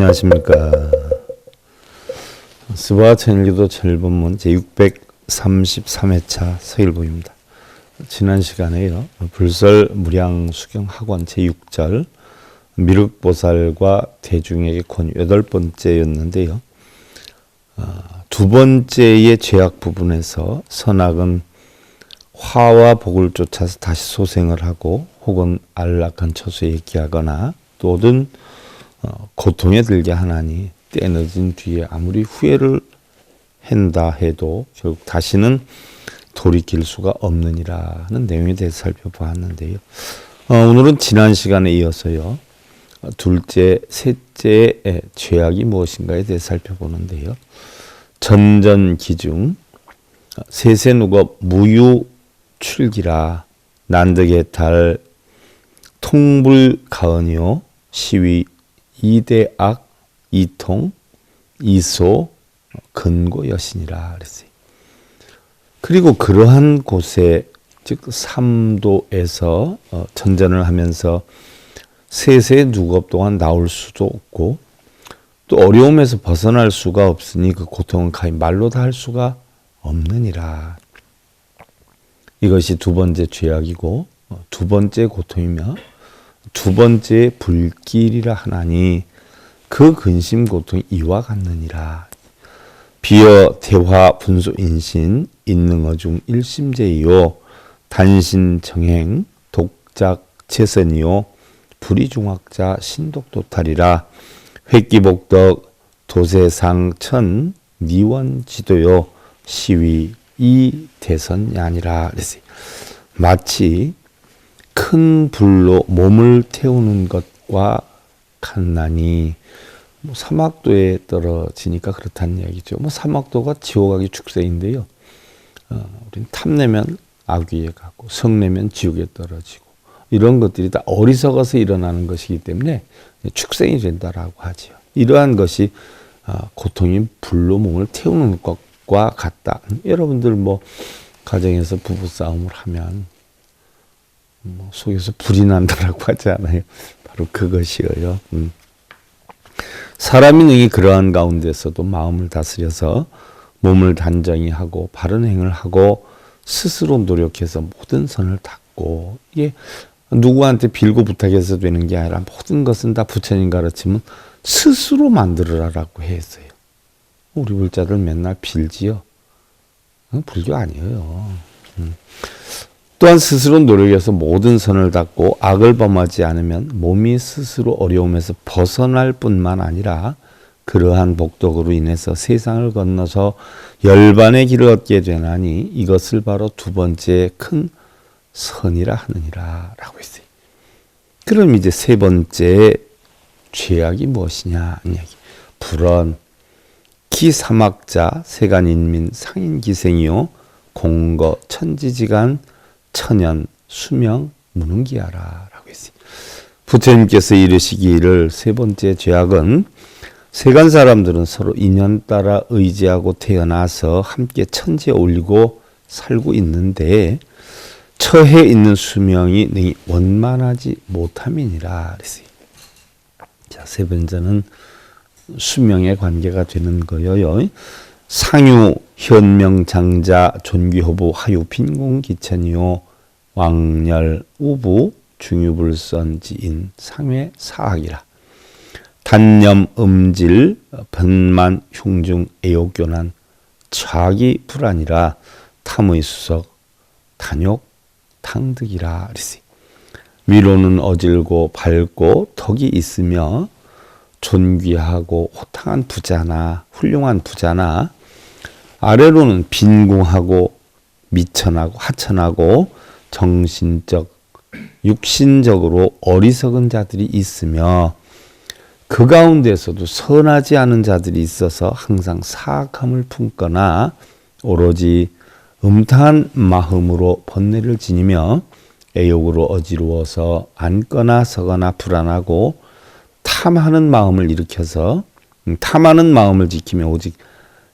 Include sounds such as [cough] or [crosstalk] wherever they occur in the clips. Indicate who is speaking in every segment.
Speaker 1: 안녕하십니까. 스바 천일기도 철본문 제633회차 서일보입니다. 지난 시간에요. 불설 무량 수경 학원 제6절 미륵보살과 대중에게 권 여덟 번째였는데요. 어, 두 번째의 죄악 부분에서 선악은 화와 복을 쫓아서 다시 소생을 하고 혹은 안락한 처소에 기하거나 또는 어, 고통에 들게 하나니 때 늦은 뒤에 아무리 후회를 한다 해도 결국 다시는 돌이킬 수가 없느니라는 내용에 대해서 살펴보았는데요. 어, 오늘은 지난 시간에 이어서요. 어, 둘째, 셋째의 죄악이 무엇인가에 대해 살펴보는데요. 전전 기중 어, 세세누겁 무유 출기라 난득의 달 통불가언이요 시위 이대악 이통 이소 근고 여신이라 그랬어요. 그리고 그러한 곳에 즉 삼도에서 어, 전전을 하면서 세세 누겁 동안 나올 수도 없고 또 어려움에서 벗어날 수가 없으니 그 고통은 가히 말로 다 할 수가 없느니라. 이것이 두 번째 죄악이고 어, 두 번째 고통이며 두 번째 불길이라 하나니 그 근심 고통이 이와 같느니라. 비어 대화 분소 인신 있는 어중 일심제이요 단신 정행 독작 재선이요 불이 중학자 신독도탈이라 획기복덕 도세상 천 니원 지도요 시위 이 대선이 아니라 그랬어요. 마치 큰 불로 몸을 태우는 것과 같나니 뭐 사막도에 떨어지니까 그렇다는 이야기죠. 뭐 사막도가 지옥하기 축세인데요. 어, 우리는 탐내면 악귀에 가고 성내면 지옥에 떨어지고 이런 것들이 다 어리석어서 일어나는 것이기 때문에 축생이 된다라고 하지요. 이러한 것이 어, 고통인 불로 몸을 태우는 것과 같다. 여러분들 뭐 가정에서 부부 싸움을 하면 뭐 속에서 불이 난다라고 [laughs] 하지 않아요. 바로 그것이에요. 음. 사람이 능히 그러한 가운데서도 마음을 다스려서 몸을 단정히 하고 바른 행을 하고 스스로 노력해서 모든 선을 닦고 이게 누구한테 빌고 부탁해서 되는 게 아니라 모든 것은 다 부처님 가르치면 스스로 만들어라라고 했어요. 우리 불자들 맨날 빌지요. 불교 아니에요. 음. 또한 스스로 노력해서 모든 선을 닦고 악을 범하지 않으면 몸이 스스로 어려움에서 벗어날 뿐만 아니라 그러한 복덕으로 인해서 세상을 건너서 열반의 길을 얻게 되나니 이것을 바로 두 번째 큰 선이라 하느니라 라고 했어요. 그럼 이제 세 번째 죄악이 무엇이냐 이야기. 불언 기사막자 세간인민 상인기생이요 공거 천지지간 천연 수명 무능기하라라고 했어요. 부처님께서 이르시기를 세 번째 죄악은 세간 사람들은 서로 인연 따라 의지하고 태어나서 함께 천지에 올리고 살고 있는데 처해 있는 수명이 능히 원만하지 못함이니라 그랬어요. 자, 세 번째는 수명의 관계가 되는 거예요. 상유 현명 장자 존귀호부 하유 빈공 기천이요 왕열 우부 중유불선 지인 상회 사학이라 단념 음질 번만 흉중 애욕교난 차기 불안이라 탐의 수석 단욕 탕득이라 그랬어요. 위로는 어질고 밝고 덕이 있으며 존귀하고 호탕한 부자나 훌륭한 부자나 아래로는 빈궁하고 미천하고 하천하고 정신적 육신적으로 어리석은 자들이 있으며 그 가운데서도 선하지 않은 자들이 있어서 항상 사악함을 품거나 오로지 음탕한 마음으로 번뇌를 지니며 애욕으로 어지러워서 앉거나 서거나 불안하고 탐하는 마음을 일으켜서 음, 탐하는 마음을 지키며 오직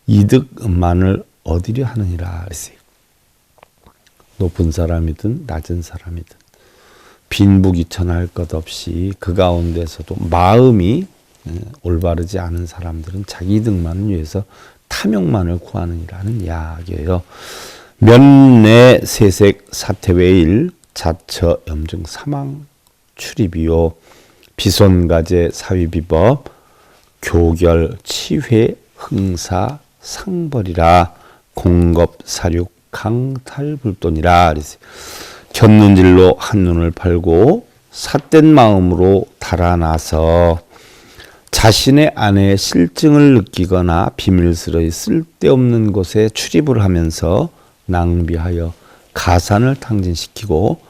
Speaker 1: 이득만을 얻으려 하느니라 그랬어요. 높은 사람이든 낮은 사람이든 빈부귀천할 것 없이 그 가운데서도 마음이 에, 올바르지 않은 사람들은 자기 이득만을 위해서 탐욕만을 구하느니라는 이야기예요. 면내 세색 사태외일 자처 염증 사망 출입이요 비손가제 사위비법 교결 치회 흥사 상벌이라 공겁 사륙 강탈불돈이라 그랬어요. 곁눈질로 한눈을 팔고 삿된 마음으로 달아나서 자신의 아내의 실증을 느끼거나 비밀스러이 쓸데없는 곳에 출입을 하면서 낭비하여 가산을 탕진시키고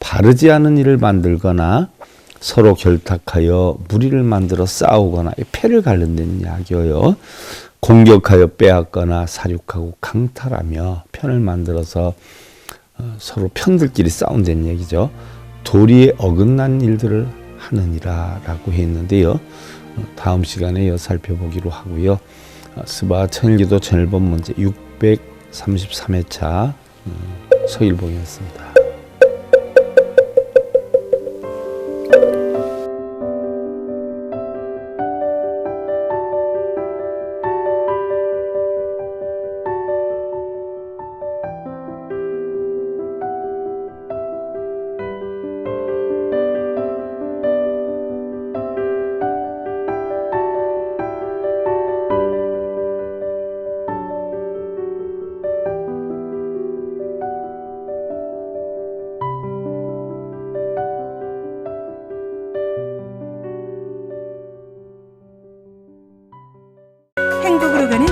Speaker 1: 바르지 않은 일을 만들거나 서로 결탁하여 무리를 만들어 싸우거나 패를 가른다는 이야기예요. 공격하여 빼앗거나 사륙하고 강탈하며 편을 만들어서 어, 서로 편들끼리 싸운다는 얘기죠. 도리에 어긋난 일들을 하느니라 라고 했는데요. 어, 다음 시간에 여 살펴보기로 하고요. 어, 스바 천일기도 천일본 문제 633회차 서일봉이었습니다.